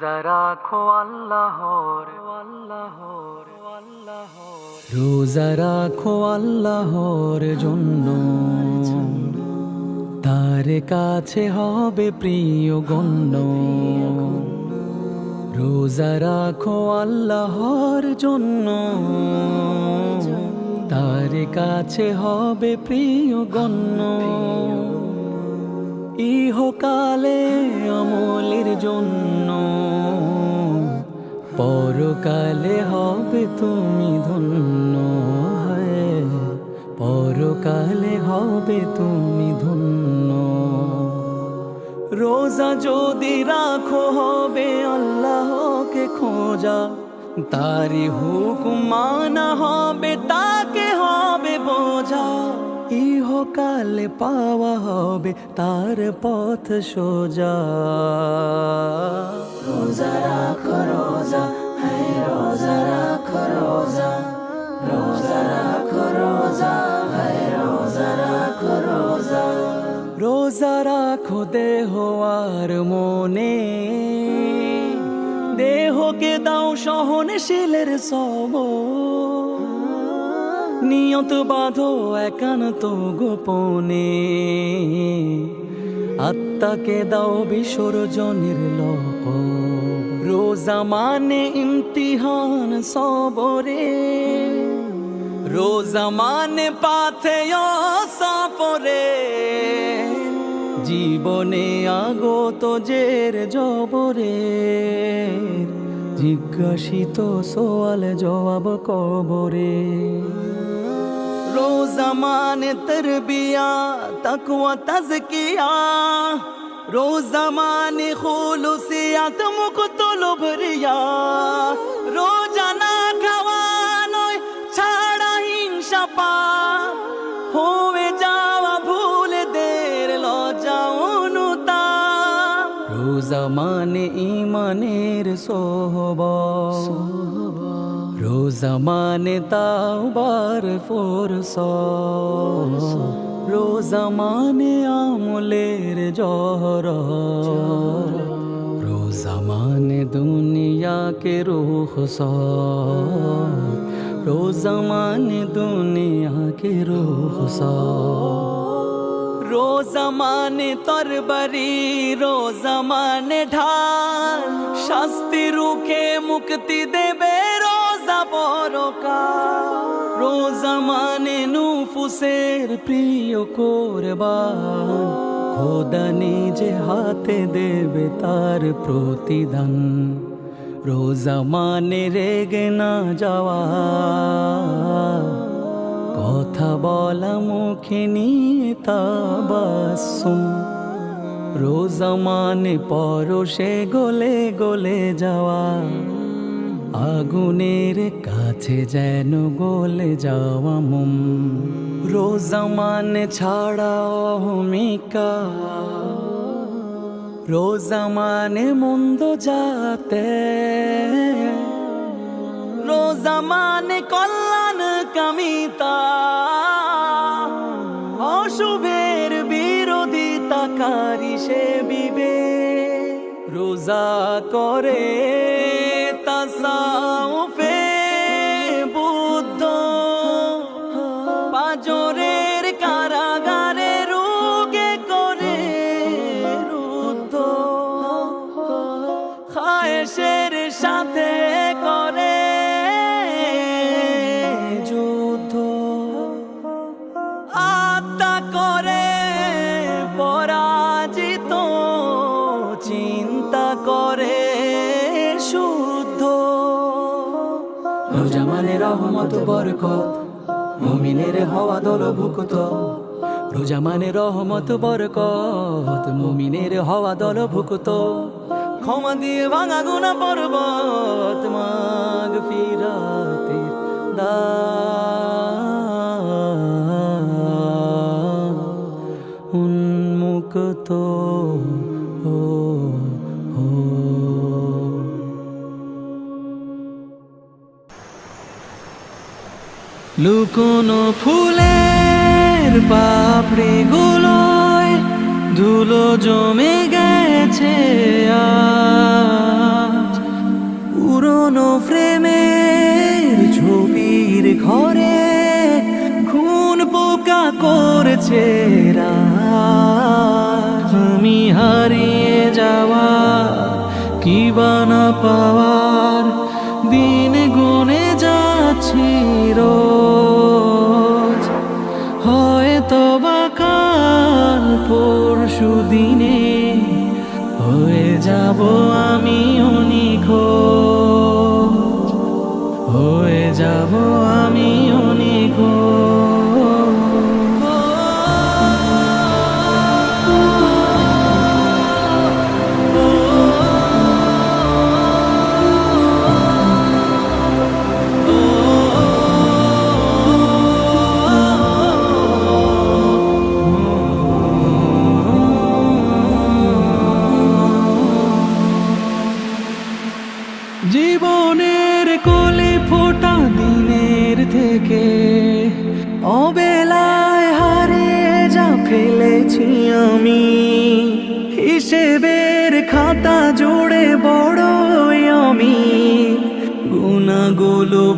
রোজা রাখো আল্লাহর আল্লাহর আল্লাহর। রোজা রাখো আল্লাহর জন্য। তার কাছে হবে প্রিয় গণ্য। রোজা রাখো আল্লাহর জন্য। তার কাছে হবে প্রিয় গণ্য। ইহকালে আমলের জন্য। পরকালে হবে তুমি ধন্য পরকালে হবে তুমি ধন্য। রোজা যদি রাখো হবে আল্লাহকে খোঁজা। তারি হুকুমানা হবে তাকে ইহকালে পাওয়া হবে তার পথ সোজা। রোজা রাখো রোজা হ্যাঁ রোজা রাখো রোজা। রোজা রাখো রোজা হ্যাঁ রোজা রাখো রোজা। রোজা রাখো দেহ আর মনে। দেহকে দাও সহনশীলের সব নিয়ত বাঁধো একান্ত গোপনে। আত্মাকে দাও বিসর্জনের লপ রোজা মানে ইমতিহান সবরে। রোজা মানে পাথে সফরে জীবনে আগত জের জবরে। জিজ্ঞাসিত সোয়াল জবাব কবরে। রোজা মানে তরবিয়া তকওয়া তাজকিয়া রোজা মানে খুলুসিয়াত মুক্ত লোভরিয়া রোজা না খাওয়া নয় ছাড়া হিংসা পাপ হয়ে যাওয়া ভুল দের লজা অনুতাপ রোজা মানে ইমানের সোহব রোজা মানে তাওবার ফোরস রোজা মানে আমলের জহর রোজা মানে দুনিয়াকে রুখ রোজা মানে দুনিয়াকে রুখ রোজা মানে তরবারি রোজা মানে ঢাল। শাস্তি রুখে মুক্তি দেবে রোজা মানে নুফুসের প্রিয় কোরবান খোদা নিজে হাতে দেবে তার প্রতিদান। রোজা মানে রেগে না যাওয়া। কথা বলা মুখে নিয়ে তাবাসুম রোজা মানে পরশে গলে গলে যাওয়া। আগুনের কাছে যেন গলে যাওয়া মুম। রোজা মানে ছাড়া অহমিকা। রোজা মানে মন্দ যাতে। রোজা মানে কল্যাণ কামিতা। অশুভের বিরোধিতাকারী সে বিবে রোজা করে করে শুদ্ধ। রোজা মানে রহমত, বরকত। মুমিনের হওয়া দল ভুক্ত রোজা মানে রহমত, বরকত। মুমিনের হওয়া দল ভুক্ত ক্ষমা দিয়ে ভাঙা গুনা পর্বত মাগ ফিরাতের দা উন্মুক্ত। লুকোনো ফুলের পাপড়ি গুলোয় ধুলো জমে গেছে পুরনো ফ্রেমের ছবির ঘরে খুন পোকা করছে তুমি হারিয়ে যাওয়া, কি বানা পাওয়া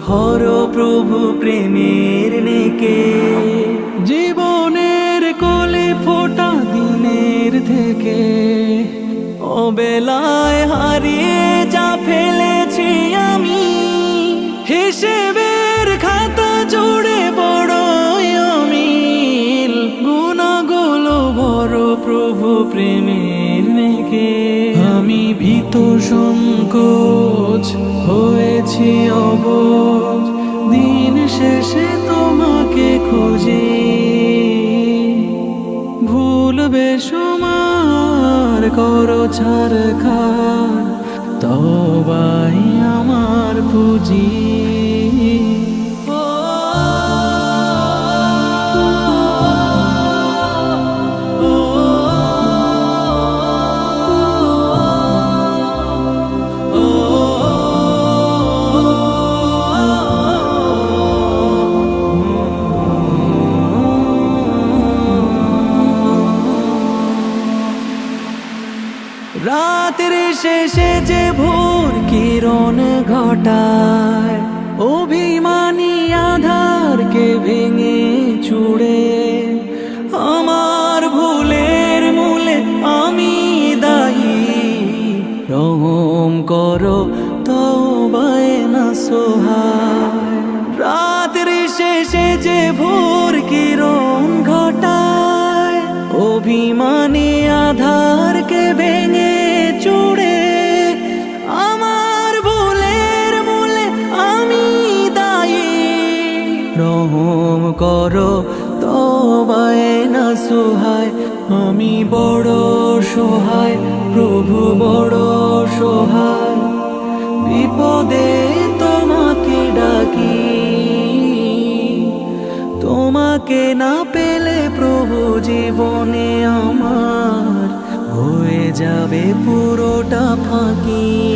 ভর প্রভু প্রেমের নেকে জীবনের কোলে ফোটা দিনের থেকে। অবেলায় হারিয়ে যা ফেলেছি আমি, হিসেবের খাতা জুড়ে বড়ই অমিল। গুণাগুলো বড় প্রভু প্রেমের ভীত সংকোচ হয়েছি অব দিন শেষে তোমাকে খুঁজি। ভুলবে সমার, করো ছাড় খার তবাই আমার পুঁজি। না সোহায় রাতের শেষে যে ভোর কিরণ ঘটায়, অভিমানী আধারকে ভেঙে চুড়ে, আমার ভুলের মূলে আমি দায়ী। রহম করো, তবায় না সোহায়, আমি বড় সহায়, প্রভু বড় সোহায়। বিপদে যাবে পুরোটা ফাঁকি।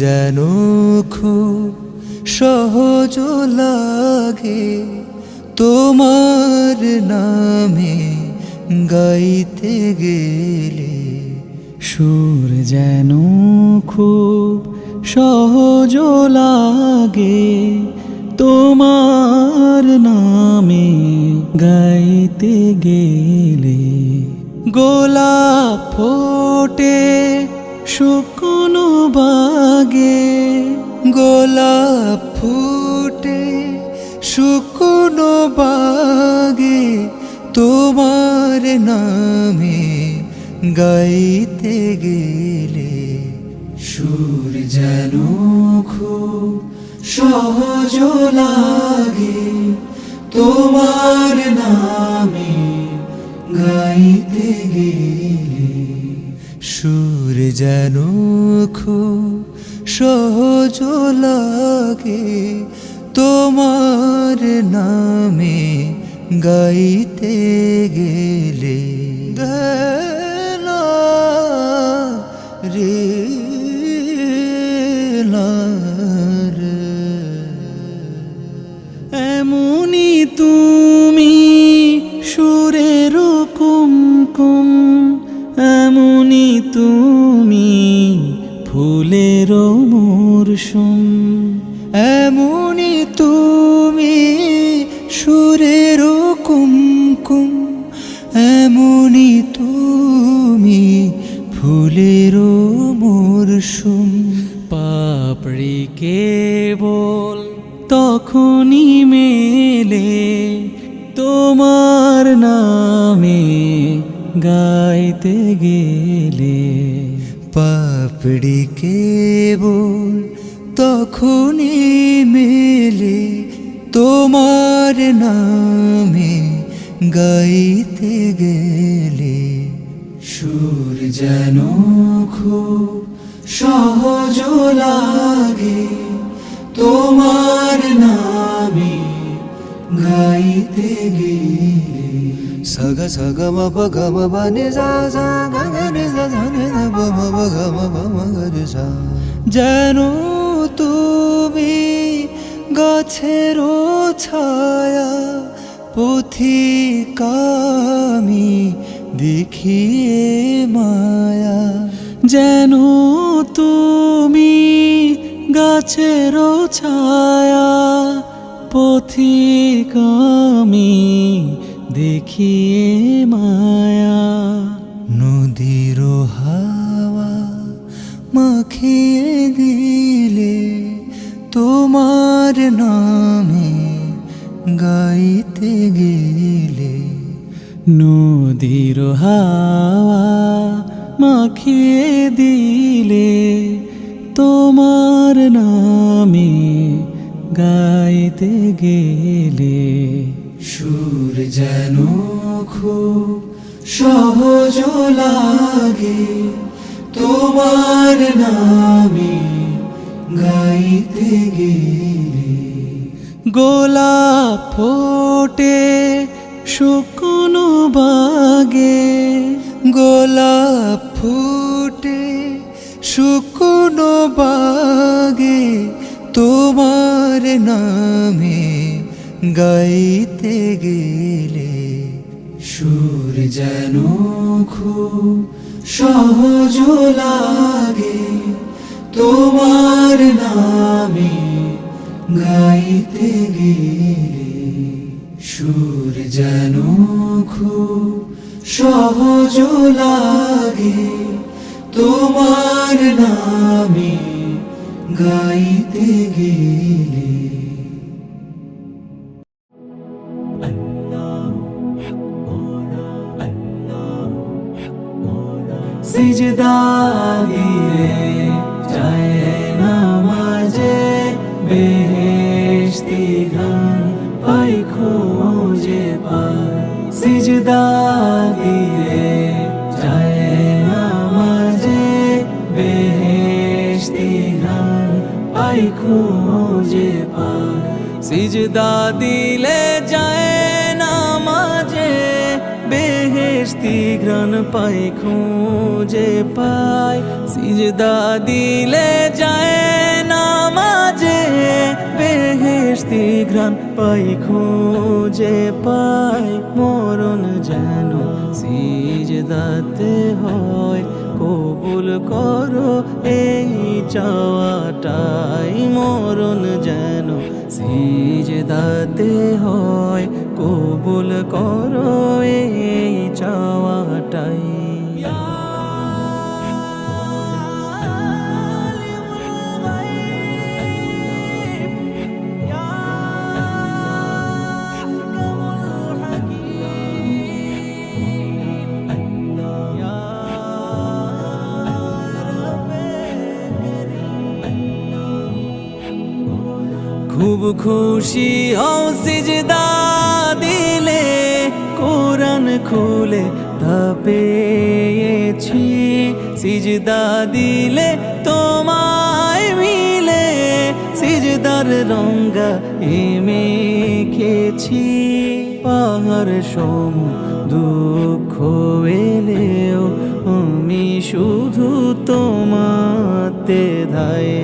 যেন খুব সহজ লাগে তোমার নামে গাইতে গেলে সুর যেন খুব সহজ লাগে তোমার নামে গাইতে গেলে গোলাপ ফোটে শুকনো বাগে গোলাপ ফুটে শুকনো বাগে তোমার নামে গাইতে গেলে সুর যেন খুব সহজ লাগে তোমার নামে গাইতে গেলে। সুর যেন খুব সহজ লাগে তোমার নামে গাইতে গেলে তোমার নামে গাইতে গেলে পাপড়ি কেবল তখনই মেলে তোমার নামে গাইতে গেলে। সুর যেন খুব সহজ লাগে তোমার নামে গাইতে গেলে সগা সগা ম গ ম প নি সা সা গ গ নি সা সা নি সা প ম প গ ম প ম গ রি সা যেন তুমি গাছের ছায়া পথিকামি দেখিয়ে মায়া যেন তুমি গাছের ছায়া পথিকামি দেখিয়ে মায়া। নদীর হাওয়া মাখিয়ে দিলে তোমার নামে গাইতে গেলে। নদীর হাওয়া মাখিয়ে দিলে তোমার গাইতে গেলে সুর যেন খুব সহজ লাগে তোমার নামে গাইতে গেলে। গোলাপ ফোটে শুকনো বাগে গোলাপ ফুটে শুকনো বাগে তোমার নামে গাইতে গেলে সুর যেন সহজ লাগে। তোমার নামে গাইতে গেলে সুর যেন সহজ লাগে। তোমার নামে গাইতে গেলে সিজদা দিলে যায় নামাজে, বেহেশতি ঘ্রাণ পাই, খুঁজে পাই। সিজদা দিলে যায় নামাজে, বেহেশতি ঘ্রাণ পাই, খুঁজে পাই। মরণ যেন সিজদাতে হয়, কবুল করো এই চাওয়াটাই। মরণ যেন সিজদাতে হয় কবুল করো সিজদা দিলে কোরআন খুলে তা সিজদা দিলে তোমায় মিলে, সিজদার রঙ্গা মেখেছি পাহাড় সম দুঃখ এলেও আমি শুধু তোমাতে ধায়।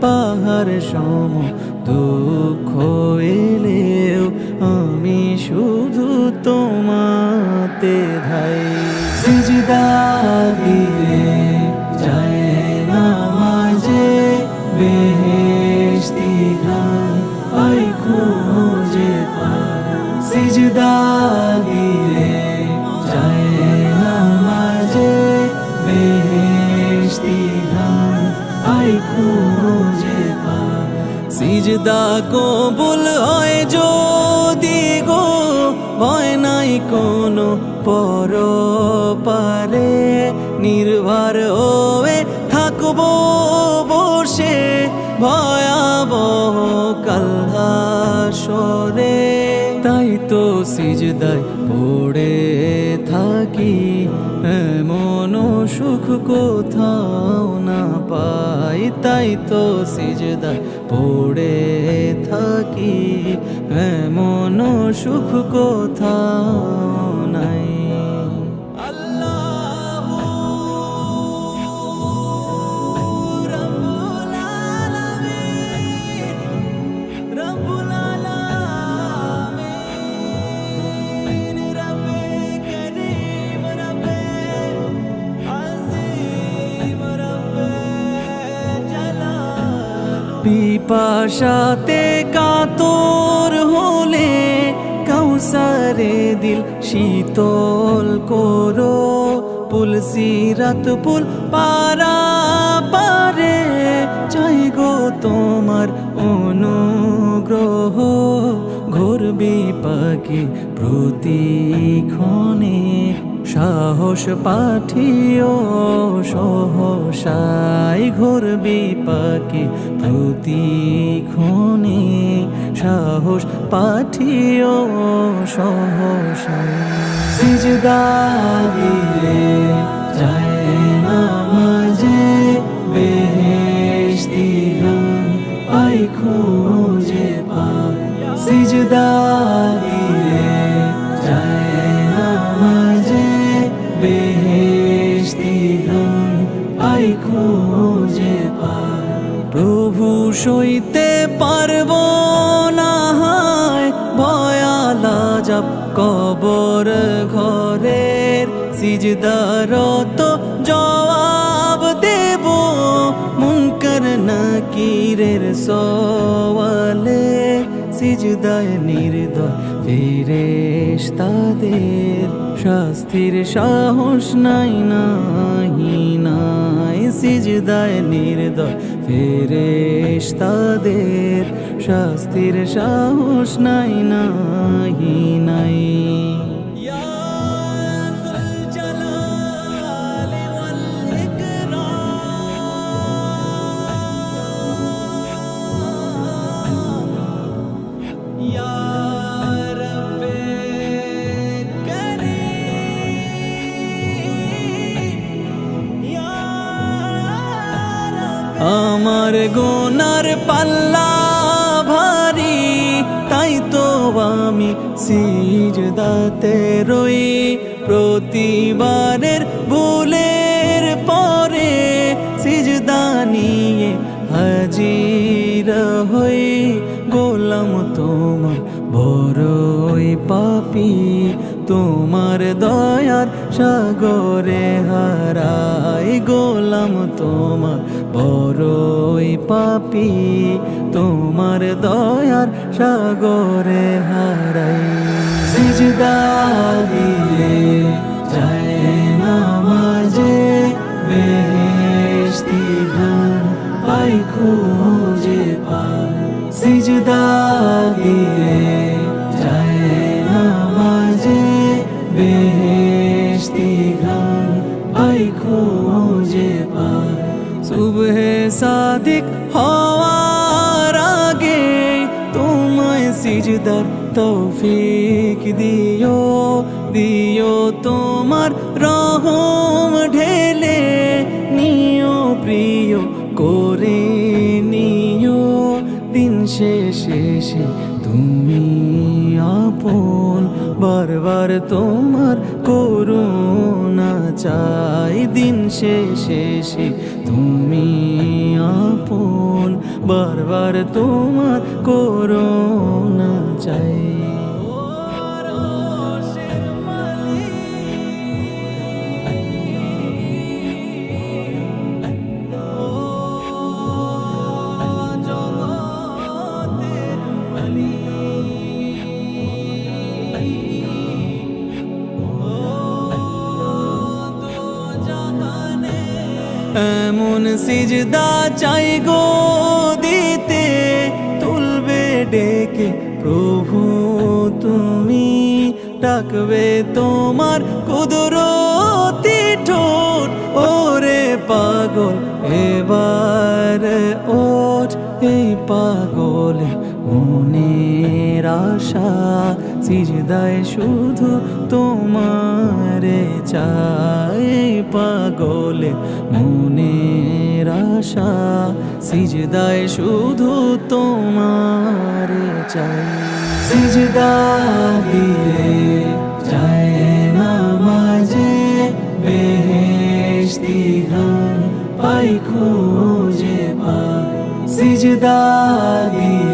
পাহাড় সম দুঃখ এলেও আমি শুধু তোমাতে ধাই। সিজদা সিজদা কবুল হয় যদি গো, ভয় নাই কোনো পর পারে নির্ভর হয়ে থাকব বসে, ভয়াবহ কাল্লাসরে তাই তো সিজদায় পড়ে থাকি, এমন সুখ কোথাও না পাই। তাই তো সিজদায় পড়ে থাকি এমন সুখ কোথাও পিপাসাতে কাতর হলে কাউসারে দিল শীতল করো পুলসিরাত পুল পারা পারে চাই গো তোমার অনুগ্রহ ঘোর বিপাকে প্রতিক্ষণে। সাহস পাঠিও সহসাই বিপাকে প্রতিক্ষণে সাহস পাঠিও সহসাই। সিজদা দিলে পাই। সিজদা সইতে পারব না হায় ভয়ালা যাব কবর ঘরের সিজদার তো জবাব দেব। মুনকার নাকিরের সওয়ালে সিজদায় নির্দয় ফিরেশ তাদের শাস্তির সাহস নাই নাই নাই, সিজদায় নির্দয় ফেরেশ তাদের শাস্তির সাহস নাই নাই নাই। আমার গোনার পাল্লা ভারী, তাই তো আমি সিজদাতে রই। প্রতিবারের ভুলের পরে সিজদা নিয়ে হাজির হই। গোলাম তোমার বড়ই পাপি, তোমার দয়ার সাগরে হারাই। গোলাম তোমার বড়ই পাপি তোমার দয়ার সাগরে হারাই। সিজদা তোমার রহম ঢেলে নিও, প্রিয় করে নিও। দিন শেষে তুমি আপন, বারবার তোমার করুণা চাই। দিন শেষে তুমি আপন, বারবার তোমার করুণা চাই। এমন সিজদা চাই গো দিতে? তুলবে ডেকে, প্রভু তুমি ডাকবে তোমার কুদরতি ঠোঁট। ওরে পাগল, এবার ওঠ এই পাগল। মনের আশা সিজদায় শুধু তোমারে চাই পাগল। মনের আশা, সিজদায় শুধু তোমার চাই। সিজদা দিলে যায় নামাজে বেহেশতি ঘন পাই খোঁজে পাই। সিজদা দিলে